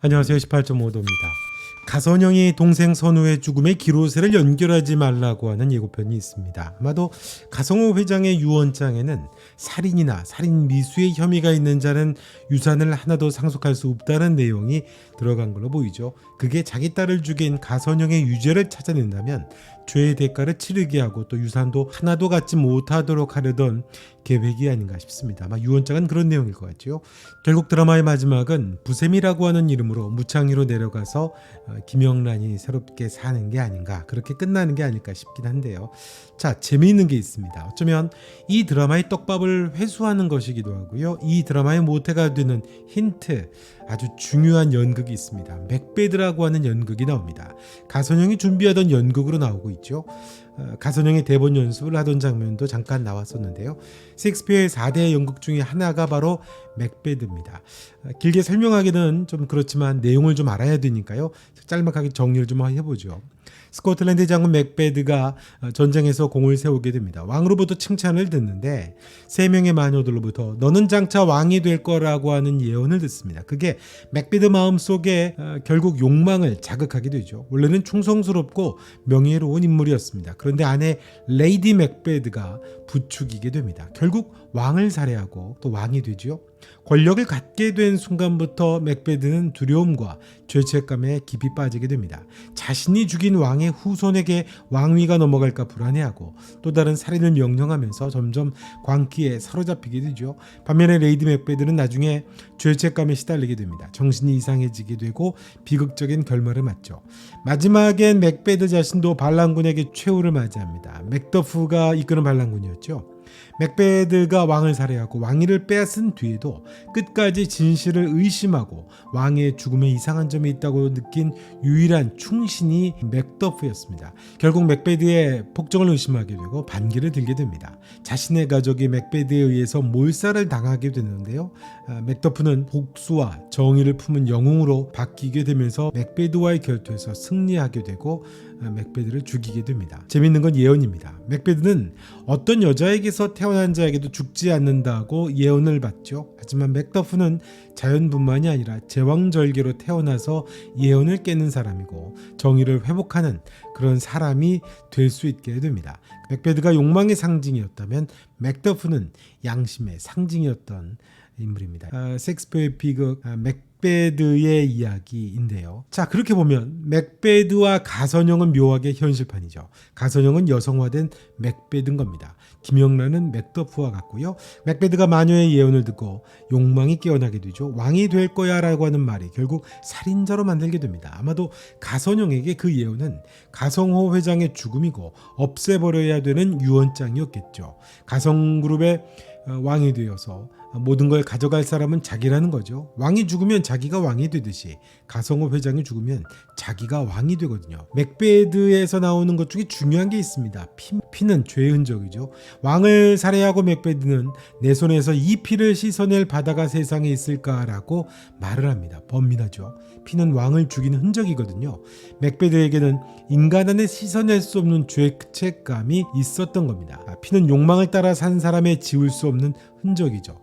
안녕하세요. 18.5도입니다. 가선영이 동생 선우의 죽음에 기로세를 연결하지 말라고 하는 예고편이 있습니다. 아마도 가성호 회장의 유언장에는 살인이나 살인 미수의 혐의가 있는 자는 유산을 하나도 상속할 수 없다는 내용이 들어간 걸로 보이죠. 그게 자기 딸을 죽인 가선영의 유죄를 찾아낸다면 죄의 대가를 치르게 하고 또 유산도 하나도 갖지 못하도록 하려던 계획이 아닌가 싶습니다. 아마 유언장은 그런 내용일 것 같죠. 결국 드라마의 마지막은 부셈이라고 하는 이름으로 무창리로 내려가서 어, 김영란이 새롭게 사는 게 아닌가 그렇게 끝나는 게 아닐까 싶긴 한데요. 자 재미있는 게 있습니다. 어쩌면 이 드라마의 떡밥을 회수하는 것이기도 하고요. 이 드라마의 모태가 되는 힌트 아주 중요한 연극 이 있습니다. 맥베드라고 하는 연극이 나옵니다. 가선영이 준비하던 연극으로 나오고 있죠. 어, 가선영의 대본 연습을 하던 장면도 잠깐 나왔었는데요. 셰익스피어의 4대 연극 중에 하나가 바로 맥베드입니다. 어, 길게 설명하기는 좀 그렇지만 내용을 좀 알아야 되니까요. 짤막하게 정리를 좀 해보죠. 스코틀랜드 장군 맥베드가 어, 전쟁에서 공을 세우게 됩니다. 왕으로부터 칭찬을 듣는데 세 명의 마녀들로부터 너는 장차 왕이 될 거라고 하는 예언을 듣습니다. 그게 맥베드 마음 속에 어, 결국 욕망을 자극하게 되죠. 원래는 충성스럽고 명예로운 인물이었습니다. 그런데 아내 레이디 맥베드가 부추기게 됩니다. 결국 왕을 살해하고 또 왕이 되죠. 권력을 갖게 된 순간부터 맥베드는 두려움과 죄책감에 깊이 빠지게 됩니다. 자신이 죽인 왕의 후손에게 왕위가 넘어갈까 불안해하고 또 다른 살인을 명령하면서 점점 광기에 사로잡히게 되죠. 반면에 레이디 맥베드는 나중에 죄책감에 시달리게 됩니다. 정신이 이상해지게 되고 비극적인 결말을 맞죠. 마지막엔 맥베드 자신도 반란군에게 최후를 맞이합니다. 맥더프가 이끄는 반란군이었죠. 맥베드가 왕을 살해하고 왕위를 빼앗은 뒤에도 끝까지 진실을 의심하고 왕의 죽음에 이상한 점이 있다고 느낀 유일한 충신이 맥더프였습니다. 결국 맥베드의 폭정을 의심하게 되고 반기를 들게 됩니다. 자신의 가족이 맥베드에 의해서 몰살을 당하게 되는데요. 아, 맥더프는 복수와 정의를 품은 영웅으로 바뀌게 되면서 맥베드와의 결투에서 승리하게 되고 아, 맥베드를 죽이게 됩니다. 재밌는 건 예언입니다. 맥베드는 어떤 여자에게서 태어 난 자에게도 죽지 않는다고 예언을 받죠. 하지만 맥더프는 자연뿐만이 아니라 제왕절개로 태어나서 예언을 깨는 사람이고 정의를 회복하는 그런 사람이 될 수 있게 됩니다. 맥베드가 욕망의 상징이었다면 맥더프는 양심의 상징이었던 인물입니다. 아, 섹스피어의 비극 아, 맥베드의 이야기인데요. 자 그렇게 보면 맥베드와 가선영은 묘하게 현실판이죠. 가선영은 여성화된 맥베드인 겁니다. 김영란은 맥더프와 같고요. 맥베드가 마녀의 예언을 듣고 욕망이 깨어나게 되죠. 왕이 될 거야 라고 하는 말이 결국 살인자로 만들게 됩니다. 아마도 가선영에게 그 예언은 가성호 회장의 죽음이고 없애버려야 되는 유언장이었겠죠. 가성그룹의 어, 왕이 되어서 모든 걸 가져갈 사람은 자기라는 거죠. 왕이 죽으면 자기가 왕이 되듯이 가성호 회장이 죽으면 자기가 왕이 되거든요. 맥베드에서 나오는 것 중에 중요한 게 있습니다. 피, 피는 죄의 흔적이죠. 왕을 살해하고 맥베드는 내 손에서 이 피를 씻어낼 바다가 세상에 있을까라고 말을 합니다. 범민하죠. 피는 왕을 죽인 흔적이거든요. 맥베드에게는 인간 안에 씻어낼 수 없는 죄책감이 있었던 겁니다. 피는 욕망을 따라 산 사람의 지울 수 없는 흔적이죠.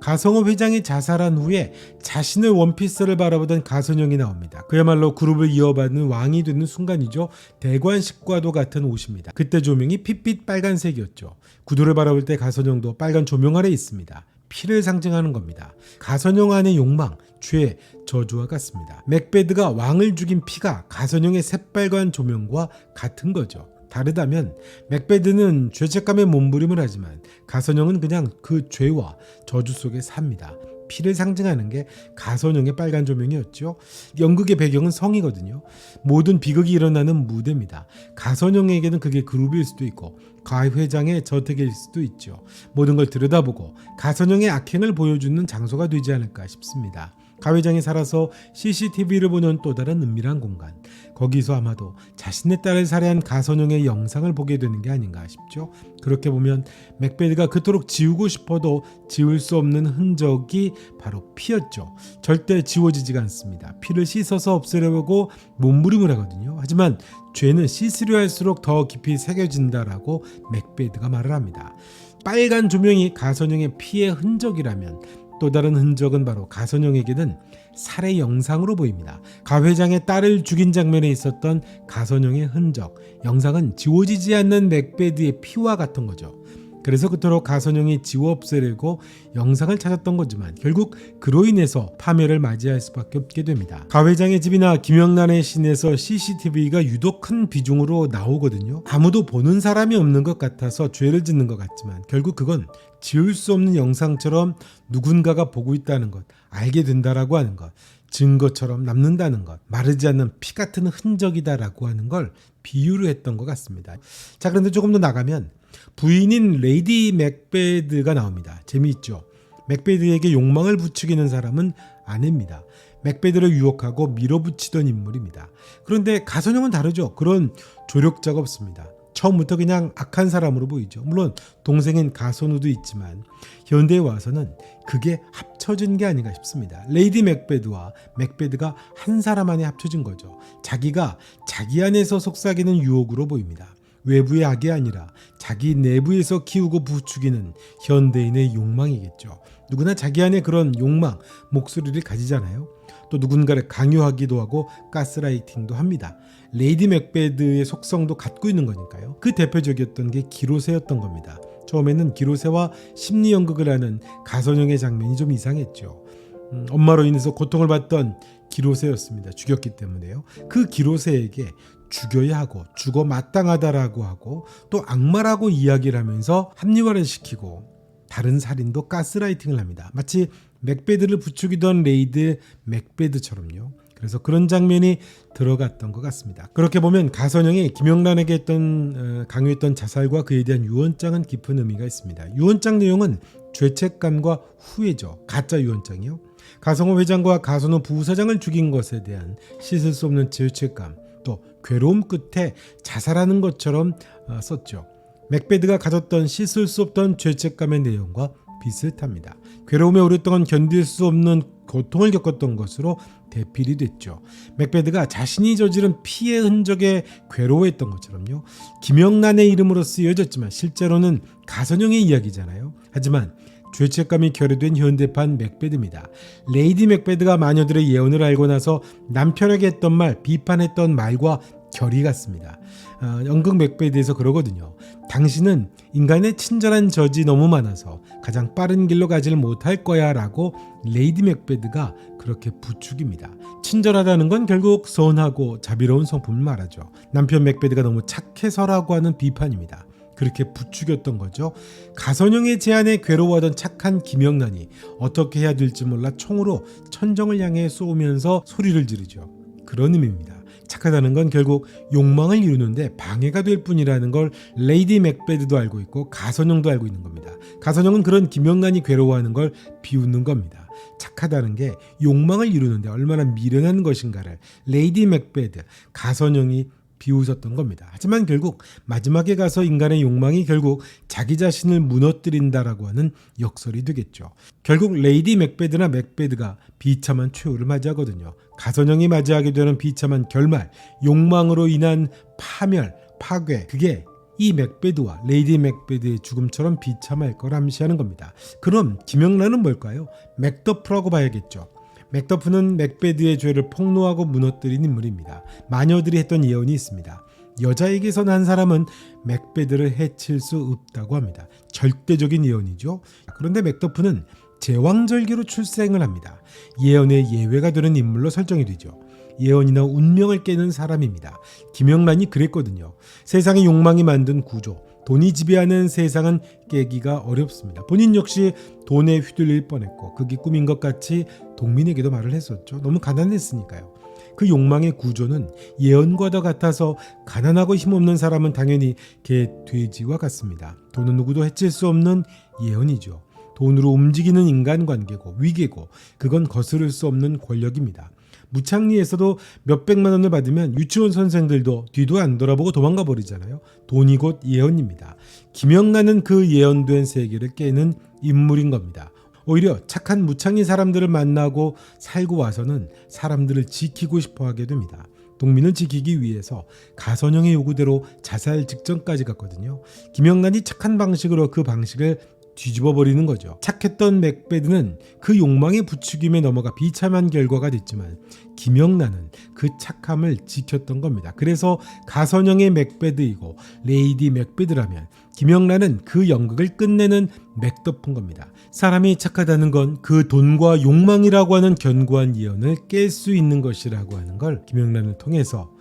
가성호 회장이 자살한 후에 자신의 원피스를 바라보던 가선영이 나옵니다. 그야말로 그룹을 이어받는 왕이 되는 순간이죠. 대관식과도 같은 옷입니다. 그때 조명이 핏빛 빨간색이었죠. 구두를 바라볼 때 가선영도 빨간 조명 아래 있습니다. 피를 상징하는 겁니다. 가선영 안의 욕망, 죄, 저주와 같습니다. 맥베드가 왕을 죽인 피가 가선영의 새빨간 조명과 같은 거죠. 다르다면 맥베드는 죄책감에 몸부림을 하지만 가선영은 그냥 그 죄와 저주 속에 삽니다. 피를 상징하는 게 가선영의 빨간 조명이었죠. 연극의 배경은 성이거든요. 모든 비극이 일어나는 무대입니다. 가선영에게는 그게 그룹일 수도 있고 가 회장의 저택일 수도 있죠. 모든 걸 들여다보고 가선영의 악행을 보여주는 장소가 되지 않을까 싶습니다. 가 회장이 살아서 CCTV를 보는 또 다른 은밀한 공간. 거기서 아마도 자신의 딸을 살해한 가선영의 영상을 보게 되는 게 아닌가 싶죠. 그렇게 보면 맥베드가 그토록 지우고 싶어도 지울 수 없는 흔적이 바로 피였죠. 절대 지워지지가 않습니다. 피를 씻어서 없애려고 몸부림을 하거든요. 하지만 죄는 씻으려 할수록 더 깊이 새겨진다라고 맥베드가 말을 합니다. 빨간 조명이 가선영의 피의 흔적이라면 또 다른 흔적은 바로 가선영에게는 살해 영상으로 보입니다. 가 회장의 딸을 죽인 장면에 있었던 가선영의 흔적, 영상은 지워지지 않는 맥베드의 피와 같은 거죠. 그래서 그토록 가선영이 지워 없애려고 영상을 찾았던 거지만 결국 그로 인해서 파멸을 맞이할 수밖에 없게 됩니다. 가 회장의 집이나 김영란의 신에서 CCTV가 유독 큰 비중으로 나오거든요. 아무도 보는 사람이 없는 것 같아서 죄를 짓는 것 같지만 결국 그건 지울 수 없는 영상처럼 누군가가 보고 있다는 것, 알게 된다라고 하는 것, 증거처럼 남는다는 것, 마르지 않는 피 같은 흔적이다라고 하는 걸 비유로 했던 것 같습니다. 자, 그런데 조금 더 나가면 부인인 레이디 맥베드가 나옵니다. 재미있죠? 맥베드에게 욕망을 부추기는 사람은 아내입니다. 맥베드를 유혹하고 밀어붙이던 인물입니다. 그런데 가선영은 다르죠. 그런 조력자가 없습니다. 처음부터 그냥 악한 사람으로 보이죠. 물론 동생인 가선우도 있지만 현대에 와서는 그게 합쳐진 게 아닌가 싶습니다. 레이디 맥베드와 맥베드가 한 사람 안에 합쳐진 거죠. 자기가 자기 안에서 속삭이는 유혹으로 보입니다. 외부의 악이 아니라 자기 내부에서 키우고 부추기는 현대인의 욕망이겠죠. 누구나 자기 안에 그런 욕망, 목소리를 가지잖아요. 또 누군가를 강요하기도 하고 가스라이팅도 합니다. 레이디 맥베드의 속성도 갖고 있는 거니까요. 그 대표적이었던 게 기로세였던 겁니다. 처음에는 기로세와 심리 연극을 하는 가선영의 장면이 좀 이상했죠. 음, 엄마로 인해서 고통을 받던 기로세였습니다. 죽였기 때문에요. 그 기로세에게 죽여야 하고 죽어 마땅하다라고 하고 또 악마라고 이야기를 하면서 합리화를 시키고 다른 살인도 가스라이팅을 합니다. 마치 맥베드를 부추기던 레이드 맥베드처럼요. 그래서 그런 장면이 들어갔던 것 같습니다. 그렇게 보면 가선영이 김영란에게 했던 어, 강요했던 자살과 그에 대한 유언장은 깊은 의미가 있습니다. 유언장 내용은 죄책감과 후회죠. 가짜 유언장이요. 가성호 회장과 가선호 부사장을 죽인 것에 대한 씻을 수 없는 죄책감, 또 괴로움 끝에 자살하는 것처럼 어, 썼죠. 맥베드가 가졌던 씻을 수 없던 죄책감의 내용과 비슷합니다. 괴로움에 오랫동안 견딜 수 없는 고통을 겪었던 것으로 대필이 됐죠. 맥베드가 자신이 저지른 피해 흔적에 괴로워했던 것처럼요. 김영란의 이름으로 쓰여졌지만 실제로는 가선영의 이야기잖아요. 하지만 죄책감이 결여된 현대판 맥베드입니다. 레이디 맥베드가 마녀들의 예언을 알고 나서 남편에게 했던 말, 비판했던 말과 결이 같습니다. 어, 연극 맥베드에서 그러거든요. 당신은 인간의 친절한 저지 너무 많아서 가장 빠른 길로 가지를 못할 거야 라고 레이디 맥베드가 그렇게 부축입니다. 친절하다는 건 결국 선하고 자비로운 성품을 말하죠. 남편 맥베드가 너무 착해서라고 하는 비판입니다. 그렇게 부추겼던 거죠. 가선영의 제안에 괴로워하던 착한 김영란이 어떻게 해야 될지 몰라 총으로 천정을 향해 쏘면서 소리를 지르죠. 그런 의미입니다. 착하다는 건 결국 욕망을 이루는데 방해가 될 뿐이라는 걸 레이디 맥베드도 알고 있고 가선영도 알고 있는 겁니다. 가선영은 그런 김영란이 괴로워하는 걸 비웃는 겁니다. 착하다는 게 욕망을 이루는데 얼마나 미련한 것인가를 레이디 맥베드, 가선영이 비웃었던 겁니다. 하지만 결국 마지막에 가서 인간의 욕망이 결국 자기 자신을 무너뜨린다라고 하는 역설이 되겠죠. 결국 레이디 맥베드나 맥베드가 비참한 최후를 맞이하거든요. 가선영이 맞이하게 되는 비참한 결말, 욕망으로 인한 파멸, 파괴, 그게 이 맥베드와 레이디 맥베드의 죽음처럼 비참할 걸 암시하는 겁니다. 그럼 김영란은 뭘까요? 맥더프라고 봐야겠죠. 맥더프는 맥베드의 죄를 폭로하고 무너뜨린 인물입니다. 마녀들이 했던 예언이 있습니다. 여자에게서 난 사람은 맥베드를 해칠 수 없다고 합니다. 절대적인 예언이죠. 그런데 맥더프는 제왕절개로 출생을 합니다. 예언의 예외가 되는 인물로 설정이 되죠. 예언이나 운명을 깨는 사람입니다. 김영란이 그랬거든요. 세상의 욕망이 만든 구조, 돈이 지배하는 세상은 깨기가 어렵습니다. 본인 역시 돈에 휘둘릴 뻔했고 그게 꿈인 것 같이 동민에게도 말을 했었죠. 너무 가난했으니까요. 그 욕망의 구조는 예언과도 같아서 가난하고 힘없는 사람은 당연히 개 돼지와 같습니다. 돈은 누구도 해칠 수 없는 예언이죠. 돈으로 움직이는 인간관계고 위계고 그건 거스를 수 없는 권력입니다. 무창리에서도 몇백만 원을 받으면 유치원 선생들도 뒤도 안 돌아보고 도망가 버리잖아요. 돈이 곧 예언입니다. 김영란은 그 예언된 세계를 깨는 인물인 겁니다. 오히려 착한 무창리 사람들을 만나고 살고 와서는 사람들을 지키고 싶어 하게 됩니다. 동민을 지키기 위해서 가선영의 요구대로 자살 직전까지 갔거든요. 김영란이 착한 방식으로 그 방식을 뒤집어 버리는 거죠. 착했던 맥베드는 그 욕망의 부추김에 넘어가 비참한 결과가 됐지만 김영란은 그 착함을 지켰던 겁니다. 그래서 가선영의 맥베드이고 레이디 맥베드라면 김영란은 그 연극을 끝내는 맥덮은 겁니다. 사람이 착하다는 건 그 돈과 욕망이라고 하는 견고한 예언을 깰 수 있는 것이라고 하는 걸 김영란을 통해서 아,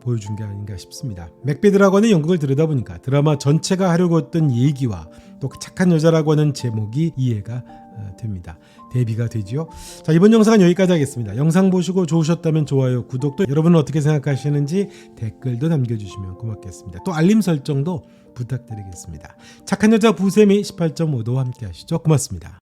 보여준 게 아닌가 싶습니다. 맥베드라고 하는 연극을 들여다보니까 드라마 전체가 하려고 했던 얘기와 또그 착한 여자라고 하는 제목이 이해가 아, 됩니다. 대비가 되지요. 자 이번 영상은 여기까지 하겠습니다. 영상 보시고 좋으셨다면 좋아요, 구독도 여러분은 어떻게 생각하시는지 댓글도 남겨주시면 고맙겠습니다. 또 알림 설정도 부탁드리겠습니다. 착한 여자 부세미 18.5도 함께 하시죠. 고맙습니다.